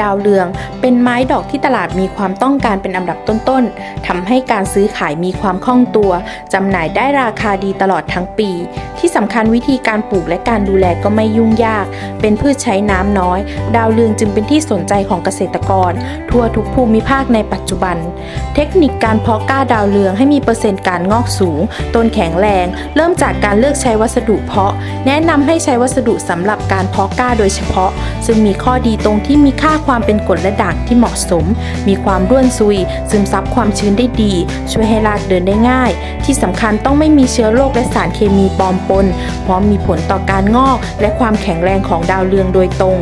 ดาวเรือง เป็นไม้ดอกที่ตลาดมีความต้องการเป็นอันดับต้นๆทำให้การซื้อขายมีความคล่องตัวจำหน่ายได้ราคาดีตลอดทั้งปี ที่สำคัญวิธีการปลูกและการดูแลก็ไม่ยุ่งยาก เป็นพืชใช้น้ำน้อย ดาวเรืองจึงเป็นที่สนใจของเกษตรกร ทั่วทุกภูมิภาคในปัจจุบัน เทคนิคการเพาะกล้าดาวเรืองให้มีเปอร์เซ็นต์การงอกสูงต้นแข็งแรง เริ่มจากการเลือกใช้วัสดุเพาะ แนะนำให้ใช้วัสดุสำหรับการเพาะกล้าโดยเฉพาะ ซึ่งมีข้อดีตรงที่มีค่าความความเป็นกรดและด่างที่เหมาะสม มีความร่วนซุย ซึมซับความชื้นได้ดี ช่วยให้รากเดินได้ง่าย ที่สำคัญต้องไม่มีเชื้อโรคและสารเคมีปลอมปน เพราะมีผลต่อการงอก และความแข็งแรงของดาวเรืองโดยตรง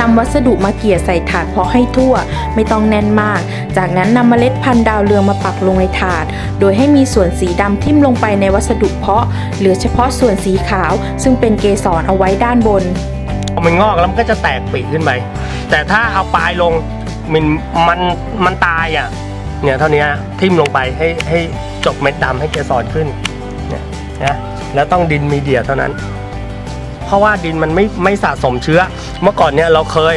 นำวัสดุมาเกี่ยใส่ถาดเพาะให้ทั่ว ไม่ต้องแน่นมาก จากนั้นนำเมล็ดพันธุ์ดาวเรืองมาปักลงในถาด โดยให้มีส่วนสีดำทิ่มลงไปในวัสดุเพาะ เหลือเฉพาะส่วนสีขาว ซึ่งเป็นเกสรเอาไว้ด้านบนพอมันงอกแล้วมันก็จะแตกปีกขึ้นไป แต่ถ้าเอาปลายลงมันมันมันตายอะเนี่ยเท่านี้ทิ่มลงไปให้ให้จบเม็ดดำให้เกสรขึ้นเนี่ยนะแล้วต้องดินมีเดียเท่านั้น เพราะว่าดินมันไม่ไม่สะสมเชื้อ เมื่อก่อนเนี่ยเราเคย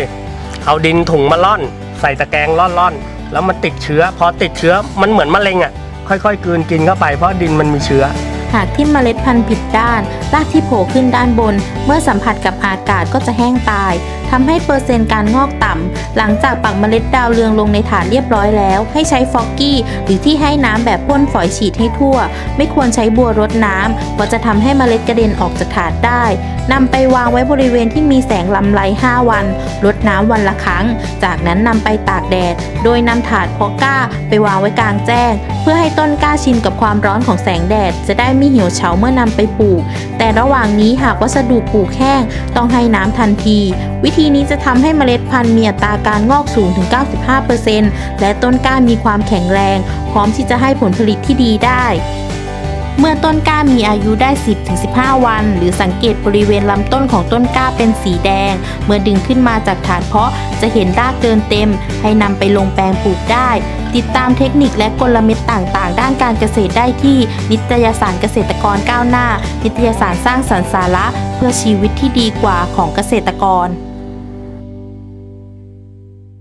เอาดินถุงมาล่อน ใส่ตะแกรงล่อนล่อนแล้วมันติดเชื้อ พอติดเชื้อมันเหมือนมะเร็งอะค่อยๆกลืนกินเข้าไปเพราะดินมันมีเชื้อ หากทิ่มเมล็ดพันธุ์ผิดด้าน รากที่โผล่ขึ้นด้านบน เมื่อสัมผัสกับอากาศก็จะแห้งตายทำให้เปอร์เซ็นต์การงอกต่ำ หลังจากปักเมล็ดดาวเรืองลงในถาดเรียบร้อยแล้ว ให้ใช้ฟอกกี้ หรือที่ให้น้ำแบบพ่นฝอยฉีดให้ทั่ว ไม่ควรใช้บัวรดน้ำเพราะจะทำให้เมล็ดกระเด็นออกจากถาดได้นำไปวางไว้บริเวณที่มีแสงลำไร 5 วันรดน้ำวันละครั้ง จากนั้นนำไปตากแดด โดยนำถาดพาะกล้า ไปวางไว้กลางแจ้ง เพื่อให้ต้นกล้าชินกับความร้อนของแสงแดด จะได้ไม่เหี่ยวเฉาเมื่อนำไปปลูก แต่ระหว่างนี้หากวัสดุปลูกแห้ง ต้องให้น้ำทันที วิธีนี้จะทำให้เมล็ดพันธุ์มีอัตราการงอกสูงถึง 95%และต้นกล้ามีความแข็งแรง พร้อมที่จะให้ผลผลิตที่ดีได้เมื่อต้นกล้ามีอายุได้ 10-15 วัน หรือสังเกตบริเวณลำต้นของต้นกล้าเป็นสีแดง เมื่อดึงขึ้นมาจากถาดเพาะจะเห็นรากเกินเต็ม ให้นำไปลงแปลงปลูกได้ ติดตามเทคนิคและกลเม็ดต่างๆ ด้านการเกษตรได้ที่ นิตยสารเกษตรกรก้าวหน้า นิตยสารสร้างสรรค์สาระ เพื่อชีวิตที่ดีกว่าของเกษตรกร